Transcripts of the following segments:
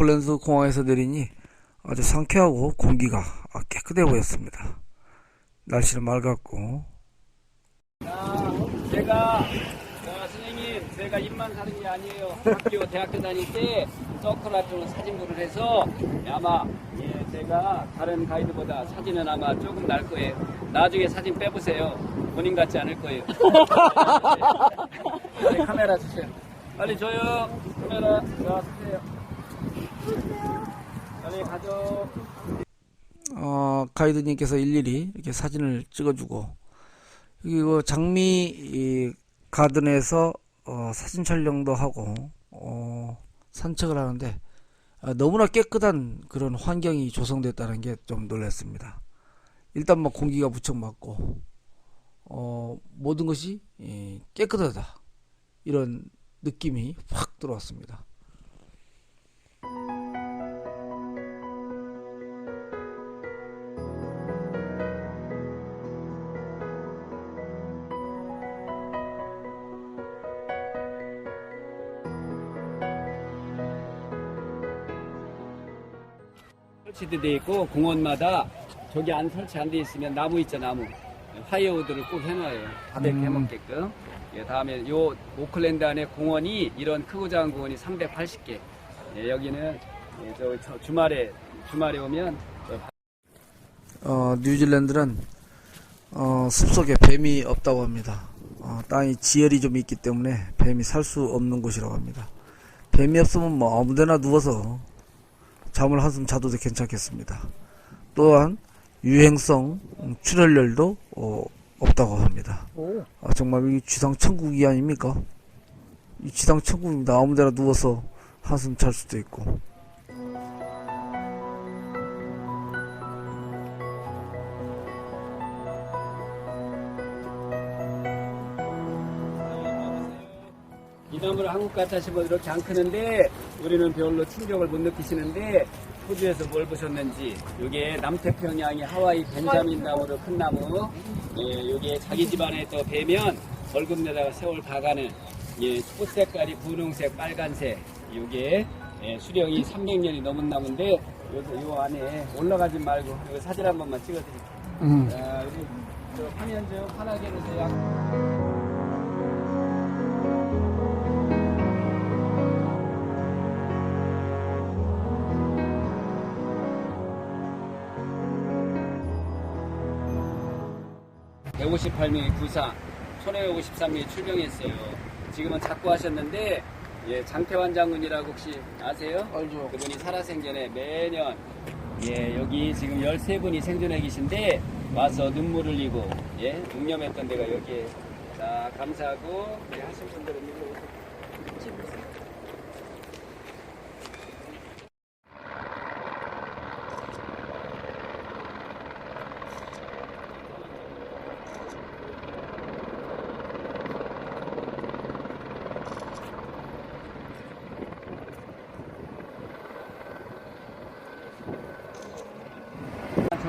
오클랜드 공항에서 내리니 아주 상쾌하고 공기가 깨끗해 보였습니다. 날씨는 맑았고 자, 제가 선생님 제가 입만 사는 게 아니에요. 학교 대학교 다닐 때 서클라트로 사진부를 해서 아마 예, 제가 다른 가이드보다 사진은 아마 조금 날 거예요. 나중에 사진 빼보세요. 본인 같지 않을 거예요. 빨리 카메라 주세요. 빨리 줘요. 카메라 자 주세요. 어, 가이드님께서 일일이 이렇게 사진을 찍어주고 여기 그 장미 이 가든에서 어, 사진 촬영도 하고 어, 산책을 하는데 아, 너무나 깨끗한 그런 환경이 조성됐다는 게 좀 놀랐습니다. 일단 뭐 공기가 무척 맑고 어, 모든 것이 예, 깨끗하다 이런 느낌이 확 들어왔습니다. 설치돼 있고 공원마다 저기 안 설치 안 돼 있으면 나무 있죠 나무 화이어우드를 꼭 해놔요 바베큐 음. 해먹게끔 예, 다음에 요 오클랜드 안에 공원이 이런 크고 작은 공원이 380개 예, 여기는 예, 저, 저 주말에 주말에 오면 저 어, 뉴질랜드는 어, 숲속에 뱀이 없다고 합니다. 어, 땅이 지열이 좀 있기 때문에 뱀이 살 수 없는 곳이라고 합니다. 뱀이 없으면 뭐 아무데나 누워서 잠을 한숨 자도 괜찮겠습니다. 또한 유행성 음, 출혈열도 어, 없다고 합니다. 아, 정말 이 지상 천국이 아닙니까? 이 지상 천국입니다. 아무데나 누워서 한숨 잘 수도 있고. 이 나무를 한국 같아시면 이렇게 안 크는데 우리는 별로 충격을 못 느끼시는데 호주에서 뭘 보셨는지 이게 남태평양의 하와이 벤자민 나무로 큰 나무 예, 이게 자기 집안에 또 베면 벌금내다가 세월 박아는 예, 꽃 색깔이 분홍색 빨간색 이게 예, 수령이 300년이 넘은 나무인데 요 안에 올라가지 말고 여기 사진 한 번만 찍어드릴게요. 자, 여기 저 화면 좀 편하게 해주세요 백 158명이 구상, 1553명이 출병했어요. 지금은 자꾸 하셨는데, 예, 장태환 장군이라고 혹시 아세요? 알죠. 그분이 살아생전에 매년, 예, 여기 지금 13분이 생존해 계신데, 와서 눈물을 흘리고, 예, 묵념했던 데가 여기에. 자, 감사하고, 우리 하신 분들은 일로 오세요.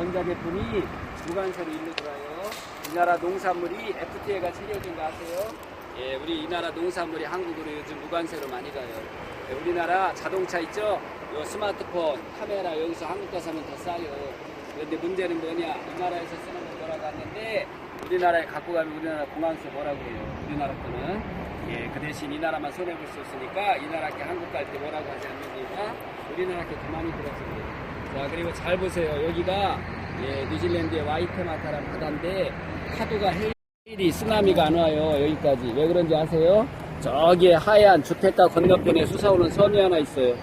전자제품이 무관세로 들어요. 이 나라 농산물이 FTA가 체결된 거 아세요? 예, 우리 이 나라 농산물이 한국으로 요즘 무관세로 많이 가요. 예, 우리나라 자동차 있죠? 요 스마트폰, 카메라 여기서 한국 가서 하면 더 싸요. 그런데 문제는 뭐냐? 이 나라에서 쓰는 거 뭐라고 하는데 우리나라에 갖고 가면 우리나라 공항세 뭐라고 해요? 우리나라 거는. 예, 그 대신 이 나라만 손해볼 수 있으니까 이 나라 게 한국 갈 때 뭐라고 하지 않습니까? 우리나라 게더 많이 들었어요. 자 그리고 잘 보세요. 여기가 예, 뉴질랜드의 와이테마타라는 바다인데 파도가 헤일이 쓰나미가 안 와요. 여기까지. 왜 그런지 아세요? 저기에 하얀 주택가 건너편에 솟아오는 섬이 하나 있어요.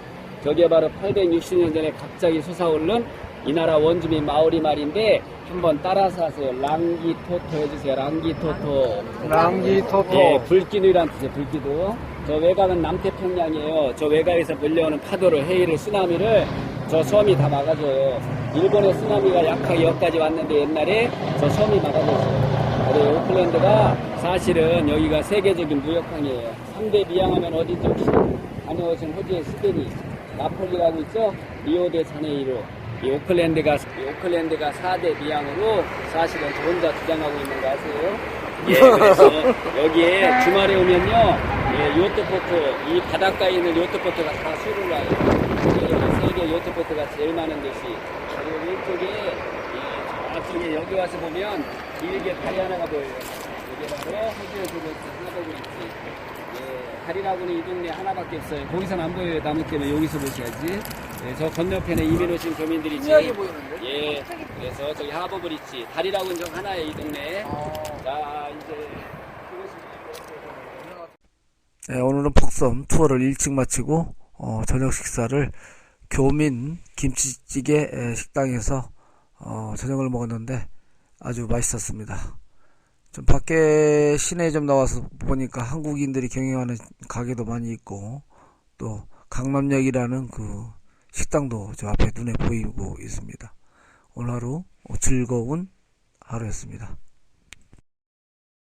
저게 바로 860년 전에 갑자기 솟아오른 이 나라 원주민 마오리 말인데 한번 따라서 하세요. 랑기토토 해주세요. 랑기토토. 랑기토토. 예, 불기둥이란 뜻이에요, 불기둥. 저 외곽은 남태평양이에요. 저 외곽에서 밀려오는 파도를, 헤이를, 쓰나미를 저 섬이 다 막아줘요. 일본의 쓰나미가 약하게 여기까지 왔는데 옛날에 저 섬이 막아줬어요. 그래, 오클랜드가 사실은 여기가 세계적인 무역항이에요. 3대 미항하면 어디지 혹시 다녀오신 호주의 시드니, 나폴리라고 있죠? 리오데 자네이루. 이 오클랜드가, 이 오클랜드가 4대 미항으로 사실은 저 혼자 주장하고 있는 거 아세요? 예, 그래서 여기에 주말에 오면요, 예, 요트포트, 이 바닷가에 있는 요트포트가 다 수를 놔요. 여기 세계 요트포트가 제일 많은 도시. 그리고 왼쪽에, 예, 저쪽에 여기 와서 보면 길게 다리 하나가 보여요. 이게 바로 호주에서 하버 브릿지. 예, 다리라고는 이 동네 하나밖에 없어요. 거기서는 안 보여요. 나무 때문에 여기서 보셔야지. 예, 저 건너편에 이민 오신 교민들이 보이는데? 예, 그래서 저기 하버 브릿지. 다리라고는 좀 하나예요, 이 동네. 어, 자, 이제 네, 오늘은 폭섬 투어를 일찍 마치고 어, 저녁 식사를 교민 김치찌개 에, 식당에서 어, 저녁을 먹었는데 아주 맛있었습니다. 좀 밖에 시내에 좀 나와서 보니까 한국인들이 경영하는 가게도 많이 있고 또 강남역이라는 그 식당도 저 앞에 눈에 보이고 있습니다. 오늘 하루 즐거운 하루였습니다.